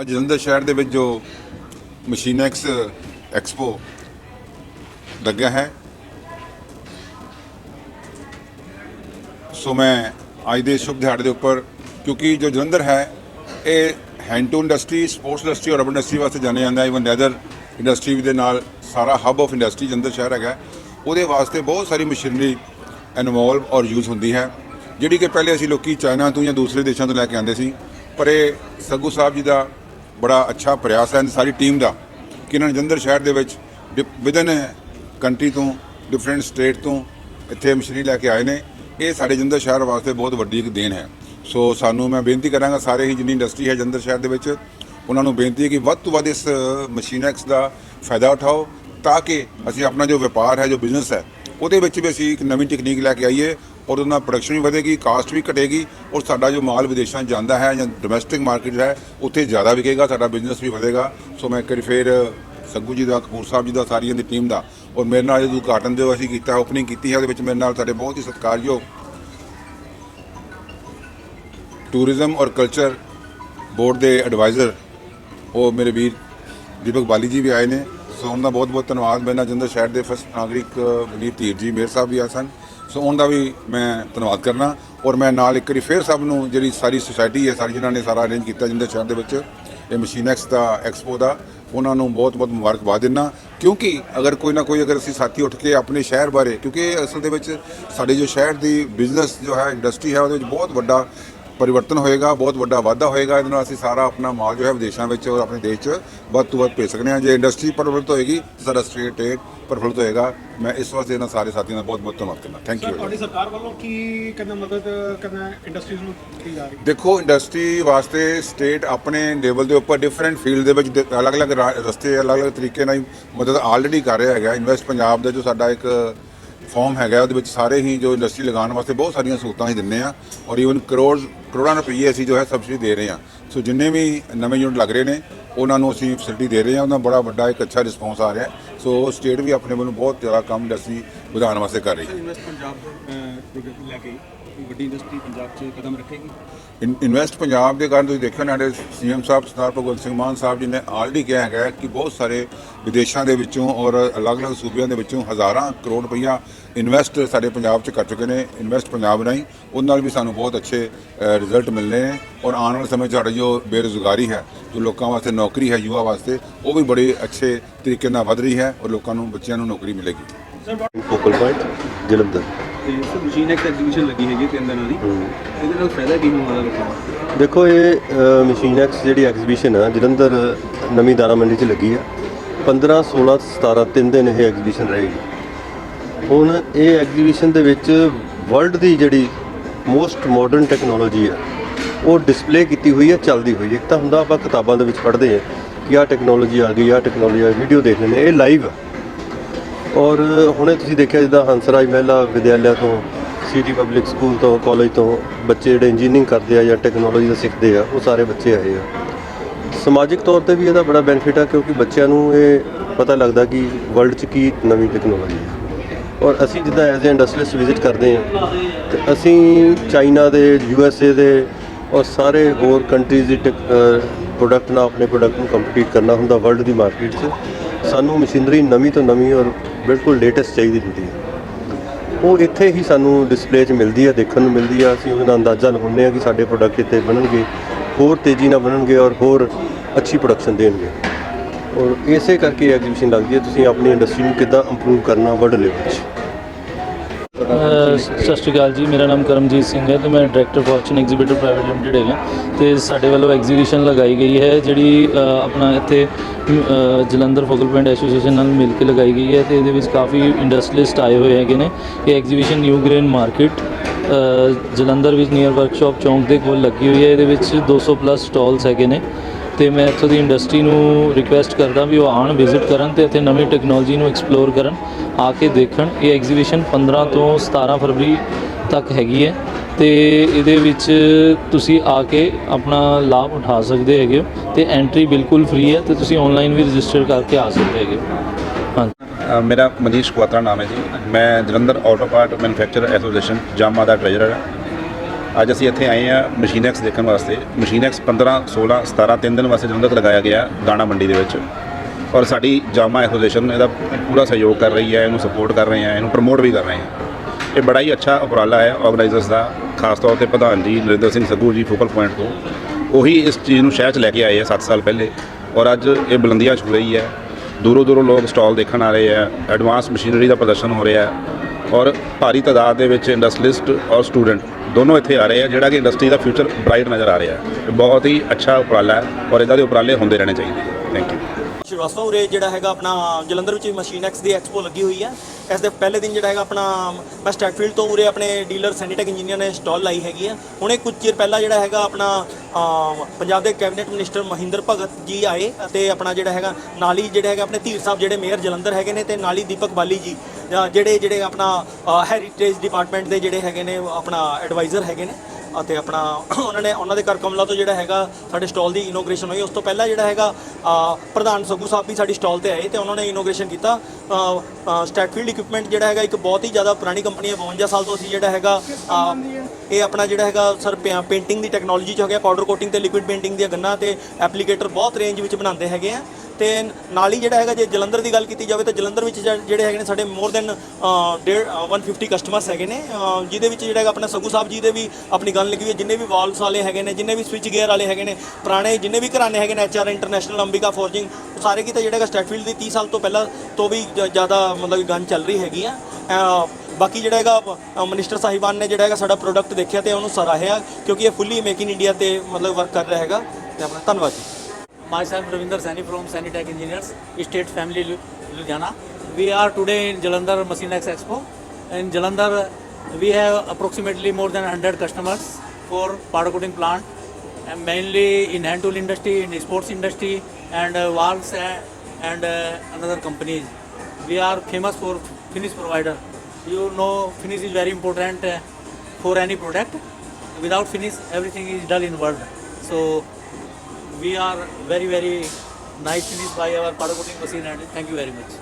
ਅੱਜ ਜਲੰਧਰ ਸ਼ਹਿਰ ਦੇ ਵਿੱਚ ਜੋ ਮਸ਼ੀਨੈਕਸ ਐਕਸਪੋ ਲੱਗਿਆ ਹੈ। ਸੋ ਮੈਂ ਅੱਜ ਦੇ ਸ਼ੁਭ ਦਿਹਾੜੇ ਦੇ ਉੱਪਰ, ਕਿਉਂਕਿ ਜੋ ਜਲੰਧਰ ਹੈ, ਇਹ hand tool industry, sports industry ਔਰ ਅਰਬਨ ਇੰਡਸਟਰੀ ਵਾਸਤੇ ਜਾਣਿਆ ਜਾਂਦਾ ਹੈ। ਇਵਨ ਲੈਦਰ ਇੰਡਸਟਰੀ ਦੇ ਨਾਲ ਸਾਰਾ ਹੱਬ ਆਫ ਇੰਡਸਟਰੀ ਜਲੰਧਰ ਸ਼ਹਿਰ ਹੈਗਾ। ਉਹਦੇ ਵਾਸਤੇ ਬਹੁਤ ਸਾਰੀ ਮਸ਼ੀਨਰੀ ਇਨਵੋਲਵ ਔਰ ਯੂਜ਼ ਹੁੰਦੀ ਹੈ। ਜਿਹੜੀ ਕਿ ਪਹਿਲੇ ਅਸੀਂ ਲੋਕੀ ਚਾਈਨਾ ਤੋਂ ਜਾਂ ਦੂਸਰੇ ਦੇਸ਼ਾਂ ਤੋਂ ਲੈ ਕੇ ਆਉਂਦੇ ਸੀ। ਪਰ ਇਹ ਸੱਗੂ ਸਾਹਿਬ ਜੀ ਦਾ ਬੜਾ ਅੱਛਾ ਪ੍ਰਯਾਸ ਹੈ ਸਾਰੀ ਟੀਮ ਦਾ ਕਿ ਇਹਨਾਂ ਨੇ ਜਲੰਧਰ ਸ਼ਹਿਰ ਦੇ ਵਿੱਚ ਵਿਦਨ ਕੰਟਰੀ ਤੋਂ ਡਿਫਰੈਂਟ ਸਟੇਟ ਤੋਂ ਇੱਥੇ ਮਸ਼ੀਨਰੀ ਲੈ ਕੇ ਆਏ ਨੇ। ਇਹ ਸਾਡੇ ਜਲੰਧਰ ਸ਼ਹਿਰ ਵਾਸਤੇ ਬਹੁਤ ਵੱਡੀ ਇੱਕ ਦੇਣ ਹੈ। ਸੋ ਸਾਨੂੰ ਮੈਂ ਬੇਨਤੀ ਕਰਾਂਗਾ ਸਾਰੇ ਹੀ ਜਿੰਨੀ ਇੰਡਸਟਰੀ ਹੈ ਜਲੰਧਰ ਸ਼ਹਿਰ ਦੇ ਵਿੱਚ, ਉਹਨਾਂ ਨੂੰ ਬੇਨਤੀ ਹੈ ਕਿ ਵੱਧ ਤੋਂ ਵੱਧ ਇਸ ਮਸ਼ੀਨੈਕਸ ਦਾ ਫਾਇਦਾ ਉਠਾਓ ਤਾਂ ਕਿ ਅਸੀਂ ਆਪਣਾ ਜੋ ਵਪਾਰ ਹੈ, ਜੋ ਬਿਜ਼ਨਸ ਹੈ, ਉਹਦੇ ਵਿੱਚ ਵੀ ਅਸੀਂ ਇੱਕ ਨਵੀਂ ਟੈਕਨੀਕ ਲੈ ਕੇ ਆਈਏ ਔਰ ਉਹਨਾਂ ਨਾਲ ਪ੍ਰੋਡਕਸ਼ਨ ਵੀ ਵਧੇਗੀ ਕਾਸਟ ਵੀ ਘਟੇਗੀ ਔਰ ਸਾਡਾ ਜੋ ਮਾਲ ਵਿਦੇਸ਼ਾਂ 'ਚ ਜਾਂਦਾ ਹੈ ਜਾਂ ਡੋਮੈਸਟਿਕ ਮਾਰਕੀਟ ਹੈ, ਉੱਥੇ ਜ਼ਿਆਦਾ ਵਿਕੇਗਾ, ਸਾਡਾ ਬਿਜ਼ਨਸ ਵੀ ਵਧੇਗਾ। ਸੋ ਮੈਂ ਇੱਕ ਵਾਰੀ ਫੇਰ ਸੱਗੂ ਜੀ ਦਾ, ਕਪੂਰ ਸਾਹਿਬ ਜੀ ਦਾ, ਸਾਰੀਆਂ ਦੀ ਟੀਮ ਦਾ ਔਰ ਮੇਰੇ ਨਾਲ ਜਦੋਂ ਉਦਘਾਟਨ ਜੋ ਅਸੀਂ ਕੀਤਾ ਓਪਨਿੰਗ ਕੀਤੀ ਹੈ, ਉਹਦੇ ਵਿੱਚ ਮੇਰੇ ਨਾਲ ਸਾਡੇ ਬਹੁਤ ਹੀ ਸਤਿਕਾਰਯੋਗ ਟੂਰਿਜ਼ਮ ਔਰ ਕਲਚਰ ਬੋਰਡ ਦੇ ਐਡਵਾਈਜ਼ਰ ਉਹ ਮੇਰੇ ਵੀਰ ਦੀਪਕ ਬਾਲੀ ਜੀ ਵੀ ਆਏ ਨੇ। ਸੋ ਉਹਨਾਂ ਦਾ ਬਹੁਤ ਬਹੁਤ ਧੰਨਵਾਦ। ਮੇਰੇ ਨਾਲ ਜਲੰਧਰ ਸ਼ਹਿਰ ਦੇ ਫਸਟ ਨਾਗਰਿਕ ਮਨੀਰ ਧੀਰ ਜੀ ਮੇਰ ਸਾਹਿਬ ਵੀ ਆ ਸਨ। ਸੋ ਉਹਨਾਂ ਦਾ ਵੀ ਮੈਂ ਧੰਨਵਾਦ ਕਰਨਾ ਔਰ ਮੈਂ ਨਾਲ ਇੱਕ ਵਾਰੀ ਫੇਰ ਸਭ ਨੂੰ ਜਿਹੜੀ ਸਾਰੀ ਸੁਸਾਇਟੀ ਹੈ, ਸਾਰੀ ਜਿਨ੍ਹਾਂ ਨੇ ਸਾਰਾ ਅਰੇਂਜ ਕੀਤਾ ਜਲੰਧਰ ਸ਼ਹਿਰ ਦੇ ਵਿੱਚ, ਇਹ ਮਸ਼ੀਨੈਕਸ ਦਾ ਐਕਸਪੋ ਦਾ, ਉਹਨਾਂ ਨੂੰ ਬਹੁਤ ਬਹੁਤ ਮੁਬਾਰਕਬਾਦ ਦਿੰਦਾ ਕਿਉਂਕਿ ਅਗਰ ਕੋਈ ਨਾ ਕੋਈ ਅਗਰ ਅਸੀਂ ਸਾਥੀ ਉੱਠ ਕੇ ਆਪਣੇ ਸ਼ਹਿਰ ਬਾਰੇ, ਕਿਉਂਕਿ ਅਸਲ ਦੇ ਵਿੱਚ ਸਾਡੇ ਜੋ ਸ਼ਹਿਰ ਦੀ ਬਿਜ਼ਨਸ ਜੋ ਹੈ ਇੰਡਸਟਰੀ ਹੈ, ਉਹਦੇ ਵਿੱਚ ਬਹੁਤ ਵੱਡਾ ਪਰਿਵਰਤਨ ਹੋਏਗਾ ਬਹੁਤ ਵੱਡਾ ਵਾਧਾ ਹੋਏਗਾ। ਇਹਦੇ ਨਾਲ ਅਸੀਂ ਸਾਰਾ ਆਪਣਾ ਮਾਲ ਜੋ ਹੈ ਵਿਦੇਸ਼ਾਂ ਵਿੱਚ ਔਰ ਆਪਣੇ ਦੇਸ਼ 'ਚ ਵੱਧ ਤੋਂ ਵੱਧ ਭੇਜ ਸਕਦੇ ਹਾਂ। ਜੇ ਇੰਡਸਟਰੀ ਪਰਫੁੱਲਤ ਹੋਏਗੀ ਤਾਂ ਸਾਡਾ ਸਟੇਟ ਏਡ ਪਰਫੁੱਲਤ ਹੋਏਗਾ। ਮੈਂ ਇਸ ਵਾਸਤੇ ਇਹਨਾਂ ਸਾਰੇ ਸਾਥੀਆਂ ਦਾ ਬਹੁਤ ਬਹੁਤ ਧੰਨਵਾਦ ਕਰਨਾ। ਥੈਂਕ ਯੂ ਤੁਹਾਡੀ ਸਰਕਾਰ ਵੱਲੋਂ ਕੀ ਕਰਨਾ ਮਦਦ ਕਰਨਾ ਇੰਡਸਟਰੀਜ਼ ਨੂੰ ਕੀਤੀ ਜਾ ਰਹੀ ਹੈ? ਦੇਖੋ ਇੰਡਸਟਰੀ ਵਾਸਤੇ ਸਟੇਟ ਆਪਣੇ ਲੈਵਲ ਦੇ ਉੱਪਰ ਡਿਫਰੈਂਟ ਫੀਲਡ ਦੇ ਵਿੱਚ ਅਲੱਗ-ਅਲੱਗ ਰਸਤੇ ਅਲੱਗ-ਅਲੱਗ ਤਰੀਕੇ ਨਾਲ ਮਦਦ ਆਲਰੇਡੀ ਕਰ ਰਿਹਾ ਹੈਗਾ। ਇਨਵੈਸਟ ਪੰਜਾਬ ਦਾ ਜੋ ਸਾਡਾ ਇੱਕ ਫਾਰਮ ਹੈਗਾ, ਉਹਦੇ ਵਿੱਚ ਸਾਰੇ ਹੀ ਜੋ ਇੰਡਸਟਰੀ ਲਗਾਉਣ ਵਾਸਤੇ ਬਹੁਤ ਸਾਰੀਆਂ ਸਹੂਲਤਾਂ ਹੀ ਦਿੰਦੇ ਆ ਔਰ ਈਵਨ ਕਰੋੜ, ਕਰੋੜਾਂ ਰੁਪਏ ਅਸੀਂ ਜੋ ਹੈ ਸਬਸਿਡੀ ਦੇ ਰਹੇ ਹਾਂ। ਸੋ ਜਿੰਨੇ ਵੀ ਨਵੇਂ ਯੂਨਿਟ ਲੱਗ ਰਹੇ ਨੇ, ਉਹਨਾਂ ਨੂੰ ਅਸੀਂ ਫੈਸਿਲਿਟੀ ਦੇ ਰਹੇ ਹਾਂ ਉਹਦਾ ਬੜਾ ਵੱਡਾ ਇੱਕ ਅੱਛਾ ਰਿਸਪੌਂਸ ਆ ਰਿਹਾ ਸੋ ਸਟੇਟ ਵੀ ਆਪਣੇ ਵੱਲੋਂ ਬਹੁਤ ਜ਼ਿਆਦਾ ਕੰਮ ਇੰਡਸਟਰੀ ਵਧਾਉਣ ਵਾਸਤੇ ਕਰ ਰਹੀ ਹੈ। ਪੰਜਾਬ ਲੈ ਕੇ ਵੱਡੀ ਇੰਡਸਟਰੀ ਪੰਜਾਬ 'ਚ ਕਦਮ ਰੱਖੇਗੀ? ਇਨ- ਇਨਵੈਸਟ ਪੰਜਾਬ ਦੇ ਕਾਰਨ ਤੁਸੀਂ ਦੇਖਿਆ ਨਾ ਸਾਡੇ ਸੀਐਮ ਸਾਹਿਬ ਸਰਦਾਰ ਭਗਵੰਤ ਸਿੰਘ ਮਾਨ ਸਾਹਿਬ ਜੀ ਨੇ ਆਲਰੇਡੀ ਕਿਹਾ ਹੈਗਾ ਕਿ ਬਹੁਤ ਸਾਰੇ ਵਿਦੇਸ਼ਾਂ ਦੇ ਵਿੱਚੋਂ ਔਰ ਅਲੱਗ-ਅਲੱਗ ਸੂਬਿਆਂ ਦੇ ਵਿੱਚੋਂ ਹਜ਼ਾਰਾਂ ਕਰੋੜ ਰੁਪਈਆ ਇਨਵੈਸਟ ਸਾਡੇ ਪੰਜਾਬ 'ਚ ਕਰ ਚੁੱਕੇ ਨੇ ਇਨਵੈਸਟ ਪੰਜਾਬ ਰਾਹੀਂ। ਉਹਦੇ ਨਾਲ ਵੀ ਸਾਨੂੰ ਬਹੁਤ ਅੱਛੇ ਰਿਜ਼ਲਟ ਮਿਲਨੇ ਨੇ ਔਰ ਆਉਣ ਵਾਲੇ ਸਮੇਂ 'ਚ ਸਾਡੀ ਜੋ ਬੇਰੁਜ਼ਗਾਰੀ ਹੈ ਜੋ ਲੋਕਾਂ ਵਾਸਤੇ ਨੌਕਰੀ ਹੈ ਯੁਵਾ ਵਾਸਤੇ ਉਹ ਵੀ ਬੜੇ ਅੱਛੇ ਤਰੀਕੇ ਨਾਲ ਵਧ ਰਹੀ ਹੈ ਔਰ ਲੋਕਾਂ ਨੂੰ ਬੱਚਿਆਂ ਨੂੰ ਨੌਕਰੀ ਮਿਲੇਗੀ। Sir focal point Jalandhar. ਤੇ ਸਰ ਮਸ਼ੀਨ ਇੱਕ ਐਗਜ਼ੀਬਿਸ਼ਨ ਲੱਗੀ ਹੈਗੀ ਤਿੰਨ ਦਿਨਾਂ ਦੀ। ਇਹਦੇ ਨਾਲ ਫਾਇਦਾ ਕੀ ਹੋਣ ਵਾਲਾ ਲੋਕਾਂ ਨੂੰ? ਦੇਖੋ ਇਹ ਮਸ਼ੀਨ ਐਕਸ ਜਿਹੜੀ ਐਗਜ਼ੀਬਿਸ਼ਨ ਆ ਜਲੰਧਰ ਨਵੀਂ ਦਾਣਾ ਮੰਡੀ 'ਚ ਲੱਗੀ ਆ। 15 16 17 ਤਿੰਨ ਦਿਨ ਇਹ ਐਗਜ਼ੀਬਿਸ਼ਨ ਰਹੇਗੀ। ਹੁਣ ਇਹ ਐਗਜ਼ੀਬਿਸ਼ਨ ਦੇ ਵਿੱਚ ਵਰਲਡ ਦੀ ਜਿਹੜੀ ਮੋਸਟ ਮਾਡਰਨ ਟੈਕਨੋਲੋਜੀ ਆ ਉਹ ਡਿਸਪਲੇ ਕੀਤੀ ਹੋਈ ਹੈ ਚੱਲਦੀ ਹੋਈ ਹੈ ਇੱਕ ਤਾਂ ਹੁੰਦਾ ਆਪਾਂ ਕਿਤਾਬਾਂ ਦੇ ਵਿੱਚ ਪੜ੍ਹਦੇ ਆ ਕਿ ਆਹ ਟੈਕਨੋਲੋਜੀ ਆ ਗਈ ਆਹ ਟੈਕਨੋਲੋਜੀ ਆ ਵੀਡੀਓ ਦੇਖ ਲੈਂਦੇ ਇਹ ਲਾਈਵ ਆ। ਔਰ ਹੁਣੇ ਤੁਸੀਂ ਦੇਖਿਆ ਜਿੱਦਾਂ ਹੰਸਰਾਜ ਮਹਿਲਾ ਵਿਦਿਆਲਿਆ ਤੋਂ, ਸਿਟੀ ਪਬਲਿਕ ਸਕੂਲ ਤੋਂ, ਕਾਲਜ ਤੋਂ ਬੱਚੇ ਜਿਹੜੇ ਇੰਜੀਨੀਅਰਿੰਗ ਕਰਦੇ ਆ ਜਾਂ ਟੈਕਨੋਲੋਜੀ ਦਾ ਸਿੱਖਦੇ ਆ, ਉਹ ਸਾਰੇ ਬੱਚੇ ਆਏ ਆ। ਸਮਾਜਿਕ ਤੌਰ ਤੇ ਵੀ ਇਹਦਾ ਬੜਾ ਬੈਨੀਫਿਟ ਆ ਕਿਉਂਕਿ ਬੱਚਿਆਂ ਨੂੰ ਇਹ ਪਤਾ ਲੱਗਦਾ ਕਿ ਵਰਲਡ 'ਚ ਕੀ ਨਵੀਂ ਟੈਕਨੋਲੋਜੀ ਆ। ਔਰ ਅਸੀਂ ਜਿੱਦਾਂ ਐਜ਼ ਅ ਇੰਡਸਟਰੀਅਲਿਸਟ ਵਿਜ਼ਿਟ ਕਰਦੇ ਆ, ਤੇ ਅਸੀਂ ਚਾਈਨਾ ਦੇ ਯੂ ਐਸ ਏ ਦੇ ਔਰ ਸਾਰੇ ਹੋਰ ਕੰਟਰੀਜ਼ ਦੀ ਪ੍ਰੋਡਕਟ ਨਾਲ ਆਪਣੇ ਪ੍ਰੋਡਕਟ ਨੂੰ ਕੰਪੀਟ ਕਰਨਾ ਹੁੰਦਾ ਵਰਲਡ ਦੀ ਮਾਰਕੀਟ 'ਚ। ਸਾਨੂੰ ਮਸ਼ੀਨਰੀ ਨਵੀਂ ਤੋਂ ਨਵੀਂ ਔਰ ਬਿਲਕੁਲ ਲੇਟੈਸਟ ਚਾਹੀਦੀ ਹੁੰਦੀ ਹੈ। ਉਹ ਇੱਥੇ ਹੀ ਸਾਨੂੰ ਡਿਸਪਲੇ 'ਚ ਮਿਲਦੀ ਹੈ, ਦੇਖਣ ਨੂੰ ਮਿਲਦੀ ਹੈ। ਅਸੀਂ ਉਹਦਾ ਅੰਦਾਜ਼ਾ ਲਗਾਉਂਦੇ ਹਾਂ ਕਿ ਸਾਡੇ ਪ੍ਰੋਡਕਟ ਇੱਥੇ ਬਣਨਗੇ, ਹੋਰ ਤੇਜ਼ੀ ਨਾਲ ਬਣਨਗੇ ਔਰ ਹੋਰ ਅੱਛੀ ਪ੍ਰੋਡਕਸ਼ਨ ਦੇਣਗੇ। ਔਰ ਇਸੇ ਕਰਕੇ ਐਗਜ਼ੀਬਿਸ਼ਨ ਲੱਗਦੀ ਹੈ, ਤੁਸੀਂ ਆਪਣੀ ਇੰਡਸਟਰੀ ਨੂੰ ਕਿੱਦਾਂ ਇੰਪਰੂਵ ਕਰਨਾ ਵਰਲਡ ਲੈਵਲ 'ਚ ਸਤਿ ਸ਼੍ਰੀ ਅਕਾਲ ਜੀ, ਮੇਰਾ ਨਾਮ ਕਰਮਜੀਤ ਸਿੰਘ ਹੈ ਤੇ ਮੈਂ director fortune exhibitor private limited ਹੈਗਾ ਤੇ ਸਾਡੇ ਵੱਲੋਂ ਐਗਜ਼ੀਬਿਸ਼ਨ ਲਗਾਈ ਗਈ ਹੈ, ਜਿਹੜੀ ਆਪਣਾ ਇੱਥੇ ਜਲੰਧਰ ਫੋਕਲ ਪੁਆਇੰਟ ਐਸੋਸੀਏਸ਼ਨ ਨਾਲ ਮਿਲ ਕੇ ਲਗਾਈ ਗਈ ਹੈ ਤੇ ਇਹਦੇ ਵਿੱਚ ਕਾਫੀ ਇੰਡਸਟਰੀਲਿਸਟ ਆਏ ਹੋਏ ਹੈਗੇ ਨੇ। ਇਹ exhibition new grain market Jalandhar ਵਿੱਚ ਨੀਅਰ ਵਰਕਸ਼ਾਪ ਚੌਂਕ ਦੇ ਕੋਲ ਲੱਗੀ ਹੋਈ ਹੈ, ਇਹਦੇ ਵਿੱਚ 200 ਪਲੱਸ ਸਟਾਲਸ ਹੈਗੇ ਨੇ। ਤੇ ਮੈਂ ਇੱਥੋਂ ਦੀ ਇੰਡਸਟਰੀ ਨੂੰ ਰਿਕੁਐਸਟ ਕਰਦਾ ਵੀ ਉਹ ਆਣ ਵਿਜ਼ਿਟ ਕਰਨ ਤੇ ਇੱਥੇ ਨਵੀਂ ਟੈਕਨੋਲੋਜੀ ਨੂੰ ਐਕਸਪਲੋਰ ਕਰਨ, ਆ ਕੇ ਦੇਖਣ। ਇਹ ਐਗਜ਼ੀਬਿਸ਼ਨ 15 ਤੋਂ 17 ਫਰਵਰੀ ਤੱਕ ਹੈਗੀ ਹੈ ਤੇ ਇਹਦੇ ਵਿੱਚ ਤੁਸੀਂ ਆ ਕੇ ਆਪਣਾ ਲਾਭ ਉਠਾ ਸਕਦੇ ਹੈਗੇ ਹੋ ਤੇ ਐਂਟਰੀ ਬਿਲਕੁਲ ਫ੍ਰੀ ਹੈ ਤੇ ਤੁਸੀਂ ਆਨਲਾਈਨ ਵੀ ਰਜਿਸਟਰ ਕਰਕੇ ਆ ਸਕਦੇ ਹੈਗੇ ਹੋ। ਹਾਂਜੀ। ਮੇਰਾ ਮਨੀਸ਼ ਕੁਆਤਰਾ ਨਾਮ ਹੈ ਜੀ। ਮੈਂ Jalandhar auto part manufacture association ਜਾਮਾ ਦਾ ਟ੍ਰੈਜਰਰ ਹਾਂ। ਅੱਜ ਅਸੀਂ ਇੱਥੇ ਆਏ ਆ ਮਸ਼ੀਨੈਕਸ ਦੇਖਣ ਵਾਸਤੇ। ਮਸ਼ੀਨ ਐਕਸ 15 16 17 ਤਿੰਨ ਦਿਨ ਵਾਸਤੇ ਜਲੰਧਰ 'ਚ ਲਗਾਇਆ ਗਿਆ ਦਾਣਾ ਮੰਡੀ ਦੇ ਵਿੱਚ। ਔਰ ਸਾਡੀ ਜਾਮਾ ਐਸੋਸੀਏਸ਼ਨ ਇਹਦਾ ਪੂਰਾ ਸਹਿਯੋਗ ਕਰ ਰਹੀ ਹੈ, ਇਹਨੂੰ ਸਪੋਰਟ ਕਰ ਰਹੇ ਆ ਇਹਨੂੰ ਪ੍ਰਮੋਟ ਵੀ ਕਰ ਰਹੇ ਆ ਇਹ ਬੜਾ ਹੀ ਅੱਛਾ ਉਪਰਾਲਾ ਹੈ ਆਰਗੇਨਾਈਜ਼ਰਸ ਦਾ, ਖਾਸ ਤੌਰ ਤੇ ਪ੍ਰਧਾਨ ਜੀ ਨਰਿੰਦਰ ਸਿੰਘ ਸੱਗੂ ਜੀ ਫੋਕਲ ਪੁਆਇੰਟ ਤੋਂ। ਉਹੀ ਇਸ ਚੀਜ਼ ਨੂੰ ਸ਼ਹਿਰ 'ਚ ਲੈ ਕੇ ਆਏ ਆ 7 ਸਾਲ ਪਹਿਲੇ। ਔਰ ਅੱਜ ਇਹ ਬੁਲੰਦੀਆਂ ਛੂ ਰਹੀ ਹੈ। ਦੂਰੋਂ ਦੂਰੋਂ ਲੋਕ ਸਟਾਲ ਦੇਖਣ ਆ ਰਹੇ ਆ ਐਡਵਾਂਸ ਮਸ਼ੀਨਰੀ ਦਾ ਪ੍ਰਦਰਸ਼ਨ ਹੋ ਰਿਹਾ ਹੈ। ਔਰ ਭਾਰੀ ਤਾਦਾਦ ਦੇ ਵਿੱਚ ਇੰਡਸਟਰੀਲਿਸਟ ਔਰ ਸਟੂਡੈਂਟ ਦੋਨੋਂ ਇੱਥੇ ਆ ਰਹੇ ਆ, ਜਿਹੜਾ ਕਿ ਇੰਡਸਟਰੀ ਦਾ ਫਿਊਚਰ ਬ੍ਰਾਈਟ ਨਜ਼ਰ ਆ ਰਿਹਾ ਹੈ। ਬਹੁਤ ਹੀ ਅੱਛਾ ਉਪਰਾਲਾ ਹੈ ਔਰ ਇਦਾਂ ਦੇ ਉਪਰਾਲੇ ਹੁੰਦੇ ਰਹਿਣੇ ਚਾਹੀਦੇ ਥੈਂਕ ਯੂ ਸ਼੍ਰੀਵਾਸਤਵ ਉਰੇ ਜਿਹੜਾ ਹੈਗਾ ਆਪਣਾ ਜਲੰਧਰ ਵਿੱਚ ਮਸ਼ੀਨ ਐਕਸ ਦੀ ਐਕਸਪੋ ਲੱਗੀ ਹੋਈ ਹੈ। ਇਸ ਦੇ ਪਹਿਲੇ ਦਿਨ ਜਿਹੜਾ ਹੈਗਾ ਆਪਣਾ, ਮੈਂ ਸਟੈਟਫੀਲਡ ਤੋਂ ਉਰੇ ਆਪਣੇ ਡੀਲਰ ਸੈਨੀਟੈਕ ਇੰਜੀਨੀਅਰ ਨੇ ਸਟਾਲ ਲਾਈ ਹੈਗੀ ਆ ਹੁਣੇ ਕੁਝ ਚਿਰ ਪਹਿਲਾਂ ਜਿਹੜਾ ਹੈਗਾ ਆਪਣਾ ਪੰਜਾਬ ਦੇ ਕੈਬਨਿਟ ਮਿਨਿਸਟਰ ਮਹਿੰਦਰ ਭਗਤ ਜੀ ਆਏ ਅਤੇ ਆਪਣਾ ਜਿਹੜਾ ਹੈਗਾ ਨਾਲ ਹੀ ਜਿਹੜਾ ਹੈਗਾ ਆਪਣੇ ਧੀਰ ਸਾਹਿਬ ਜਿਹੜੇ ਮੇਅਰ ਜਲੰਧਰ ਹੈਗੇ ਨੇ ਤੇ ਨਾਲ ਹੀ ਦੀਪਕ ਬਾਲੀ ਜੀ ਜਿਹੜੇ ਜਿਹੜੇ ਆਪਣਾ ਹੈਰੀਟੇਜ ਡਿਪਾਰਟਮੈਂਟ ਦੇ ਜਿਹੜੇ ਹੈਗੇ ਨੇ ਆਪਣਾ ਐਡਵਾਈਜ਼ਰ ਹੈਗੇ ਨੇ ਅਤੇ ਆਪਣਾ ਉਹਨਾਂ ਨੇ ਉਹਨਾਂ ਦੇ ਘਰ ਕਮਲਾ ਤੋਂ ਜਿਹੜਾ ਹੈਗਾ ਸਾਡੇ ਸਟਾਲ ਦੀ ਇਨੋਗ੍ਰੇਸ਼ਨ ਹੋਈ। ਉਸ ਤੋਂ ਪਹਿਲਾਂ ਜਿਹੜਾ ਹੈਗਾ ਪ੍ਰਧਾਨ ਸੱਗੂ ਸਾਹਿਬ ਵੀ ਸਾਡੀ ਸਟਾਲ ਤੇ ਆਏ ਤੇ ਉਹਨਾਂ ਨੇ ਇਨੋਗ੍ਰੇਸ਼ਨ ਕੀਤਾ। ਸਟੈਟਫੀਲਡ ਇਕਵਿਪਮੈਂਟ ਜਿਹੜਾ ਹੈਗਾ ਇੱਕ ਬਹੁਤ ਹੀ ਜ਼ਿਆਦਾ ਪੁਰਾਣੀ ਕੰਪਨੀ ਹੈ 52 ਸਾਲ ਤੋਂ ਅਸੀਂ ਜਿਹੜਾ ਹੈਗਾ ਇਹ ਆਪਣਾ ਜਿਹੜਾ ਹੈਗਾ ਸਰ ਪੇਂਟਿੰਗ ਦੀ ਟੈਕਨੋਲੋਜੀ ਚ ਹੋ ਗਿਆ ਪਾਊਡਰ ਕੋਟਿੰਗ ਤੇ ਲਿਕੁਇਡ ਪੇਂਟਿੰਗ ਦੀਆਂ ਗੰਨਾਂ ਤੇ ਐਪਲੀਕੇਟਰ ਬਹੁਤ ਰੇਂਜ ਵਿੱਚ ਬਣਾਉਂਦੇ ਹੈਗੇ ਆ। ਤੇ ਨਾਲ ਹੀ ਜਿਹੜਾ ਹੈਗਾ ਜੇ ਜਲੰਧਰ ਦੀ ਗੱਲ ਕੀਤੀ ਜਾਵੇ ਤਾਂ ਜਲੰਧਰ ਵਿੱਚ ਜ- ਜਿਹੜੇ ਹੈਗੇ ਨੇ ਸਾਡੇ ਮੋਰ ਦੈਨ 150 ਕਸਟਮਰਸ ਹੈਗੇ ਨੇ ਜਿਹਦੇ ਵਿੱਚ ਜਿਹੜਾ ਹੈਗਾ ਆਪਣਾ ਸਗੂ ਸਾਹਿਬ ਜੀ ਦੇ ਵੀ ਆਪਣੀ ਗੱਲ ਲੱਗੀ ਹੋਈ ਹੈ ਜਿੰਨੇ ਵੀ ਵਾਲਵਸ ਵਾਲੇ ਹੈਗੇ ਨੇ ਜਿੰਨੇ ਵੀ ਸਵਿਚ ਗੇਅਰ ਵਾਲੇ ਹੈਗੇ ਨੇ ਪੁਰਾਣੇ ਜਿੰਨੇ ਵੀ ਘਰਾਣੇ ਹੈਗੇ ਨੇ ਐਚਆਰ ਇੰਟਰਨੈਸ਼ਨਲ ਅੰਬਿਕਾ ਫੋਰਜਿੰਗ ਸਾਰੇ ਕਿਤੇ ਜਿਹੜਾ ਹੈਗਾ ਸਟੈਟਫੀਲਡ ਦੀ 30 ਸਾਲ ਤੋਂ ਪਹਿਲਾਂ ਤੋਂ ਵੀ ਜ- ਜ਼ਿਆਦਾ ਮਤਲਬ ਕਿ ਗਨ ਚੱਲ ਰਹੀ ਹੈਗੀ ਆ। ਬਾਕੀ ਜਿਹੜਾ ਹੈਗਾ ਅ, ਮਿਨਿਸਟਰ ਸਾਹਿਬਾਨ ਨੇ ਜਿਹੜਾ ਹੈਗਾ ਸਾਡਾ ਪ੍ਰੋਡਕਟ ਦੇਖਿਆ ਤੇ ਉਹਨੂੰ ਸਰਾਹਿਆ ਕਿਉਂਕਿ ਇਹ ਫੁੱਲੀ ਮੇਕ ਇਨ ਇੰਡੀਆ ਤੇ ਮਤਲਬ ਵਰਕ ਕਰ ਰਿਹਾ ਹੈਗਾ। ਤੇ ਆਪਣਾ ਧੰਨਵਾਦ ਜੀ। Myself Ravinder Sani from Sanitech Engineers, State Family Lu- Ludhiana. We are today in Jalandhar Machinex Expo. In Jalandhar, we have approximately more than 100 customers for powder coating plant, and mainly in hand tool industry, in sports industry, and uh, valves and, and uh, another companies. We are famous for finish provider. You know, finish is very important uh, for any product. Without finish, everything is dull in world. So we are very very nicely by our coating machine and thank you very much